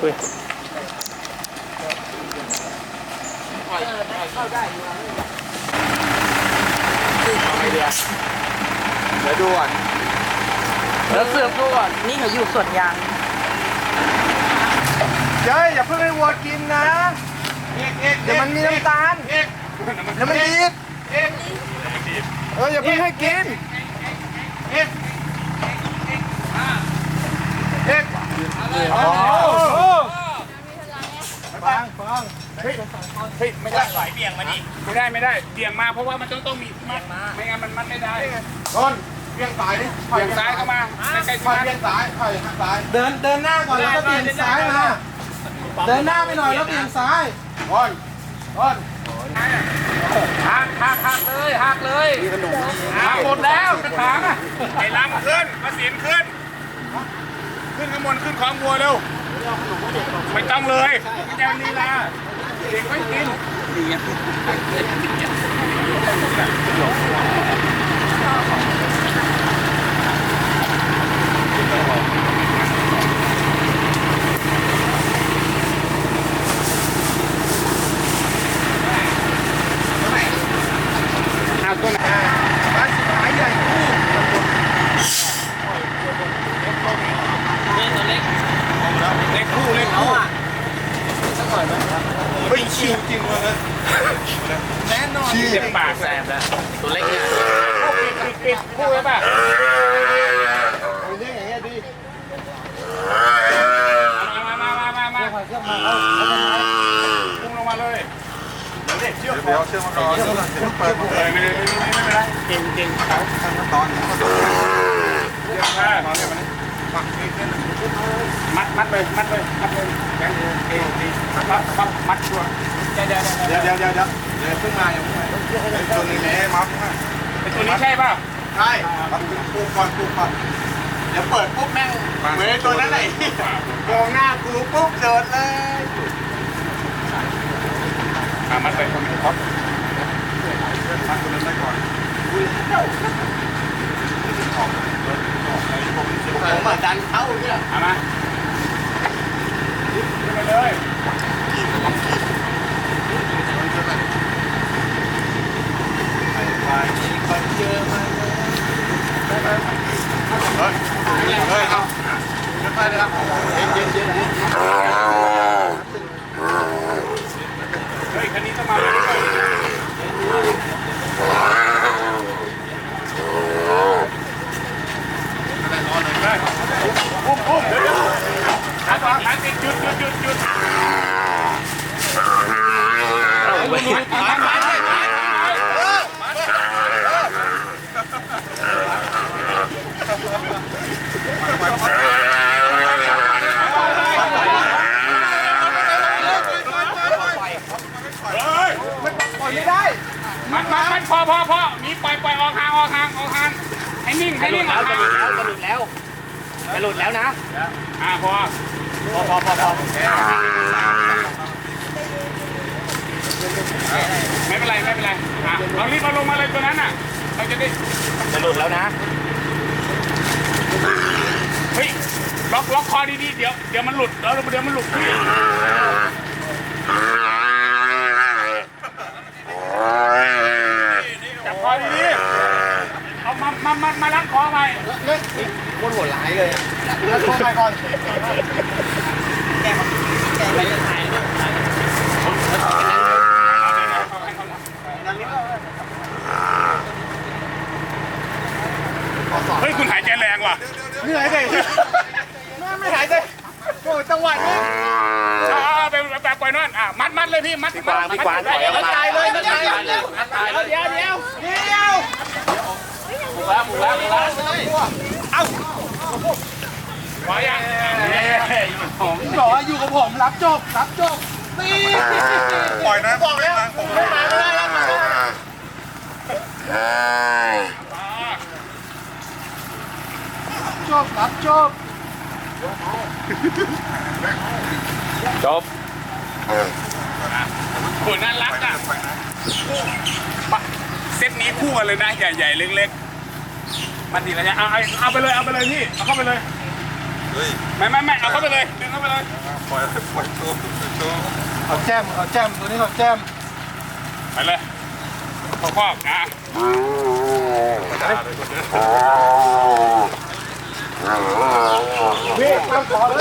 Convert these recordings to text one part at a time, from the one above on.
เฮ้ยไอเดียเดี๋ยวดูก่อนแล้วเสือกดูก่อนนี่เขาอยู่สวนยางเจ้ยอย่าเพิ่งให้วัวกินนะ เดี๋ยวมันมีน้ำตาลเดี๋ยวมันดีดเอออย่าเพิ่งให้กินโอ้โห ฟังฟังเฮ้ยไม่ได้ไหลเบี่ยงมาดิไม่ได้ไม่ได้เบี่ยงมาเพราะว่ามันต้องต้องมีมัดไม่งั้นมันมัดไม่ได้ต้นเบี่ยงซ้ายดิเบี่ยงซ้ายเข้ามาใกล้ๆถอยมัดเบี่ยงซ้ายถอยข้างซ้ายเดินเดินหน้าก่อนแล้วก็เบี่ยงซ้ายมาเดินหน้าไปหน่อยแล้วเบี่ยงซ้ายต้นต้นหักหักหักเลยหักเลยหักหมดแล้วกระถางอะไอ้ลำขึ้นมาสินขึ้น ขึ้นข้างบนขึ้นของวัวเร็ว ไม่ต้องเลยไม่แกลีลาเด็กไม่กินเอาตัวไหน บ้านสายใหญ่ เล็กคู่เล็กคู่ เฮ้ย ชิวจริงเลยแน่นอนเจ็บปากแสบแล้วตัวเล็กเนี่ยปิดปิดคู่ไว้ป่ะเรื่องอย่างเงี้ยดีมามามามามาพุ่งลงมาเลยเดี๋ยวเชื่อมาก่อนเชื่อมาก่อนเปิดเออไม่ได้ไม่ได้ไม่เป็นไรเก่งเก่งเขาขั้นตอนเรียกว่ามาเนี่ยมัน ปักเองเนี่ยมัดมัดเลยมัดเลยมัดเลยแบงค์เองดีมัดมัดมัดตัวเดี๋ยวเดี๋ยวเดี๋ยวเดี๋ยวเดี๋ยวเดี๋ยวเดี๋ยวเพิ่งมาอย่าเพิ่งมาตัวนี้แหละมัฟไอตัวนี้ใช่ป่ะใช่มัฟปูก่อนปูก่อนเดี๋ยวเปิดปุ๊บแม่งเหมือนตัวนั้นไหนมองหน้ากูปุ๊บโดดเลยอะมัดไปคนนี้ครับมัดตัวนั้นได้ก่อน ผมมาดันเข้าเนี่ยเอามาขึ้นไปเลยไปคนเยอะมาเฮ้ยเฮ้ยเอาเดี๋ยวไปเลยครับเย็นเย็นเย็นเฮ้ยคันนี้ต้องมาเลยด้วยได้ปุ๊บปุ๊บเดี๋ยวเดี๋ยวขาต่อขาติดหยุดหยุดหยุดหยุด ปล่อยไม่ได้ มันมันมันพอพอพอมีปล่อยปล่อยออกห่างออกห่างออกห่างให้นิ่งให้นิ่งออกห่าง จะหลุดแล้ว จะหลุดแล้วนะอ่าพอพอพอพอพอไม่เป็นไรไม่เป็นไรอะเรารีบเอาลงมาเลยตัวนั้นน่ะเราจะได้จะหลุดแล้วนะเฮ้ยล็อกล็อกคอดีๆเดี๋ยวเดี๋ยวมันหลุดแล้วเดี๋ยวมันหลุดพี่จับคอดีๆเอามามามามาลักคอไป คน หัวร้ายเลยแล้วโทรไปก่อนเฮ้ย คุณหายใจแรงว่ะเหนื่อยเลยแม่ไม่หายใจโอ้จังหวะนี้อ่าไปแบบปล่อยนอนอะมัดมัดเลยพี่ มัดมัดมัดมัดเดี๋ยวตายเลยตายเลยตายแล้วเดี๋ยวเดี๋ยวเดี๋ยวถูกแล้วถูกแล้วถูกแล้วขอ ยังผมหรออยู่กับผมรับจบรับจบนี่ปล่อยนะบอกแล้วผมไม่มาไม่ได้แล้วมาจบรับจบจบคุณน่ารักอะเซตนี้คู่กันเลยนะใหญ่ๆเล็ก มันดีระยะเอาเอาเอาไปเลยเอาไปเลยพี่เอาเข้าไปเลยเฮ้ยไม่ไม่ไม่เอาเข้าไปเลยดึงเข้าไปเลยปล่อยปล่อยโชว์โชว์เอาแจมเอาแจมตัวนี้เอาแจมไปเลยพ่อพ่ออะ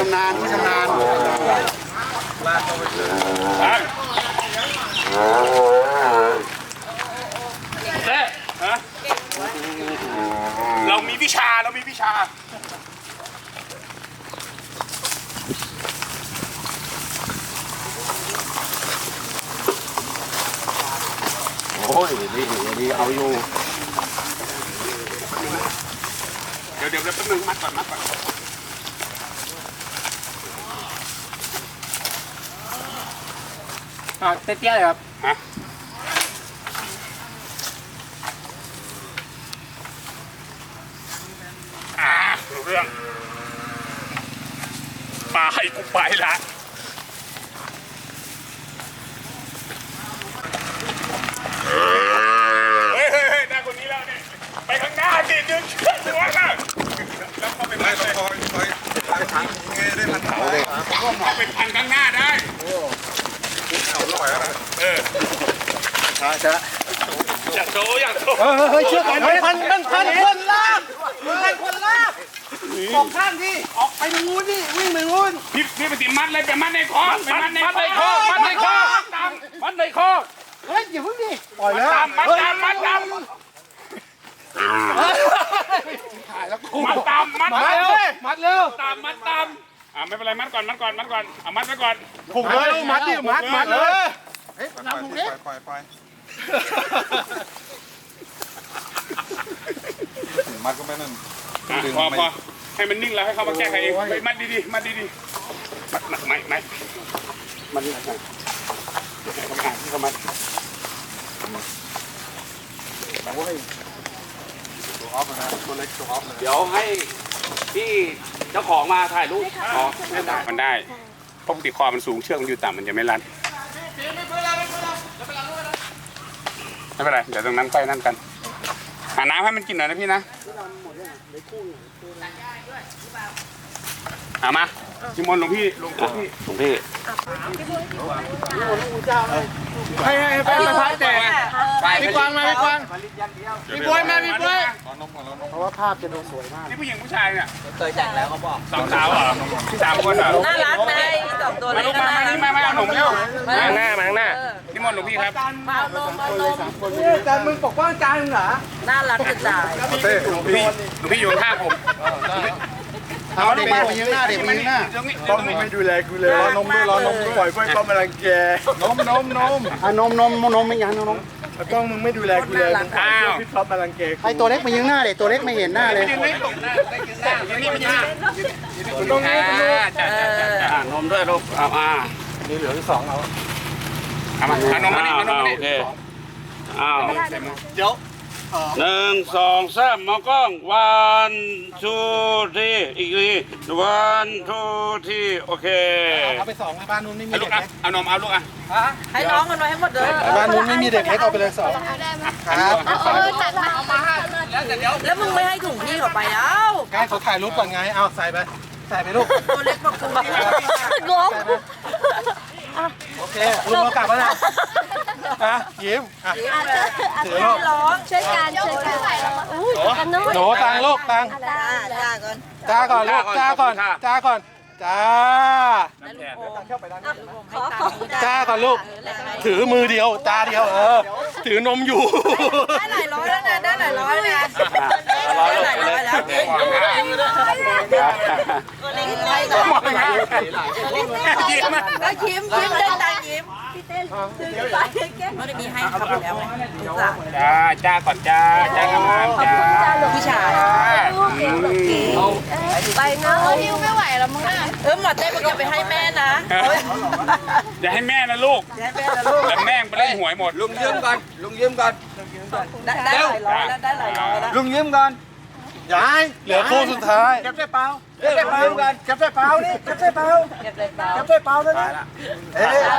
ชำนาญชำนาญไปเวิชาเรามีวิชา โอ้ยดีดีเอาอยู่ เดี๋ยวเดี๋ยวเดี๋ยวแป๊บนึงมัดก่อนมัดก่อนอ่าเตี้ยๆเลยครับ ฮะอ่ารู้เรื่อง ไปกูไปละเฮ้ยเฮ้ยเฮ้ยได้คนนี้แล้วเนี่ยไปข้างหน้าสิดึงเชือกหัวมาแล้วเข้าไปไม่พันต้เลองยคอยคอยถังไงได้พันเขาเลยเข้าไปพันข้างหน้าได้ เขาลอยแล้วนะเออช้าช้าอยากโตอยากโตเฮ้ยเชือกมันพันมันพันคนลากมันพันคนลาก สองข้างที่ออกไปทางนู้นดิวิ่งไปนู้นพี่พี่ไปติมัดเลยไปมัดในคอไปมัดในคอมัดในคอตามมัดในคอเฮ้ยอย่าเพิ่งดิปล่อยแล้วตามมัดตามมัดตามมัดตามมัดมัดเร็วมัดเร็วตามมัดตามอ่าไม่เป็นไรมัดก่อนมัดก่อนมัดก่อนเอามัดไว้ก่อนผูกเลยมัดดิมัดมัดเลยปล่อยปล่อยปล่อยมัดก็ไม่นั่นอะพอพอ ให้มันนิ่งแล้วให้เขามาแก้ไขเองไปมัดดีๆมัดดีๆมัดมัดไม่ไม่มันนี่นะให้เขามาอ่านที่เขามัดตัวออฟนะตัวเล็กตัวออฟเลยเดี๋ยวให้พี่เจ้าของมาถ่ายรูปอ๋อมันได้มันได้ปกติคอมันสูงเชือกมันอยู่ต่ำมันจะไม่รัดไม่เป็นไรเดี๋ยวตรงนั้นค่อยนั่นกัน หาน้ำให้มันกินหน่อยนะพี่นะเอามาจิมอนหลวงพี่หลวงพี่ผมพี่ให้ให้ให้ไปพัดแต่ พี่กวางมาพี่กวางพี่บวยมาพี่บวยร้อนนมก่อนร้อนนมเพราะว่าภาพจะดูสวยมากนี่ผู้หญิงผู้ชายเนี่ยเคยแต่งแล้วเขาบอกสองสาวเหรอสามคนเหรอน่ารักนะไอ้สองตัวมานี้ลูกก็มาน่ามารันี่กมามาเอาหนุ่มเร็วมาข้างหน้ามาข้างหน้านิมนต์หลวงพี่ครับมาเอานมเอานมอาจารย์มึงปกป้องอาจารย์เหรอน่ารักจะตายเต้หลวงพี่หลวงพี่อยู่ข้างผมเอาเด็กมายืนหน้าเด็กมายืนหน้าตรงนี้ป้องไม่ดูแลกูเลยรอนมด้วยรอนมด้วยปล่อยไฟป้อมมาลังแกนมนมนมอะนมนมนมไม่ยันนม กล้องมึงไม่ดูแลกูเลยอ้าวพี่ท็อปมาลังแกไอตัวเล็กมายืนหน้าเด็กตัวเล็กไม่เห็นหน้าเลยยืนนี่ตรงหน้ายืนนี่มายืนตรงนี้จ้าจ้าจ้าจ้าอ่านมด้วยลูกเอาอ่านี่เหลือที่สองเอาเอามาเอานมมานี่เอานมมาโอนี่เคอ้าวเดี๋ยว หนึ่งสองสามมองกล้องวันทูทีอีกทีวันทูทีโอเคเอาไปสองบ้านนู้นไม่มีเอาลูเด็กกอะเอานมเอาลูกอะให้น้องมันไว้ให้หมดเลยบ้านนู้นไม่มีเด็กเล็กเอาไปเลยสองครับแล้วมึงไม่ให้ถุงพี่เขาไปเอ้าใกล้เขาถ่ายรูปก่อนไงเอาใส่ไปใส่ไปลูกตัวเล็กกว่ากูงงโอเคลุงมากลับแล้วนะ อะยิ้มอะถือลูกร้องช่วยกันช่วยกันอุ้ยกันนู้นหนูตังลูกตังจ้าจ้าก่อนจ้าก่อนลูกจ้าก่อนจ้าก่อนจ้าขอขอบคุณจ้าก่อนลูก ถือมือเดียวจ้าเดียวเออถือนมอยู่ ได้หลายร้อยแล้วนะได้หลายร้อยเลยนะได้หลายร้อยแล้วมองไงยิ้มก็ยิ้มยิ้มได้ตังยิ้มพี่ เต้นถือไปแก้เมื่อกี้ให้เขาไปแล้วไงลูกสาวจ้าจ้าก่อนจ้าจ้างามจ้าผู้ชายไปนะเออฮิวไม่ไหวแล้วมึงอะเออหมอเต้บอกอย่าไปให้แม่นะอย่าให้แม่นะลูกอย่าให้แม่นะลูกแต่แม่งไปเล่นหวยหมดลุงยืมก่อนลุงยืมก่อนได้ได้หลายร้อยแล้วได้หลายร้อยแล้วลุงยืมก่อนยายเหลือคู่สุดท้ายเก็บใส่เปล่าเก็บใส่เปล่ากันเก็บใส่เปล่านี่เก็บใส่เปล่าเก็บเลยเปล่าเก็บใส่เปล่าเลยเอ๊ะ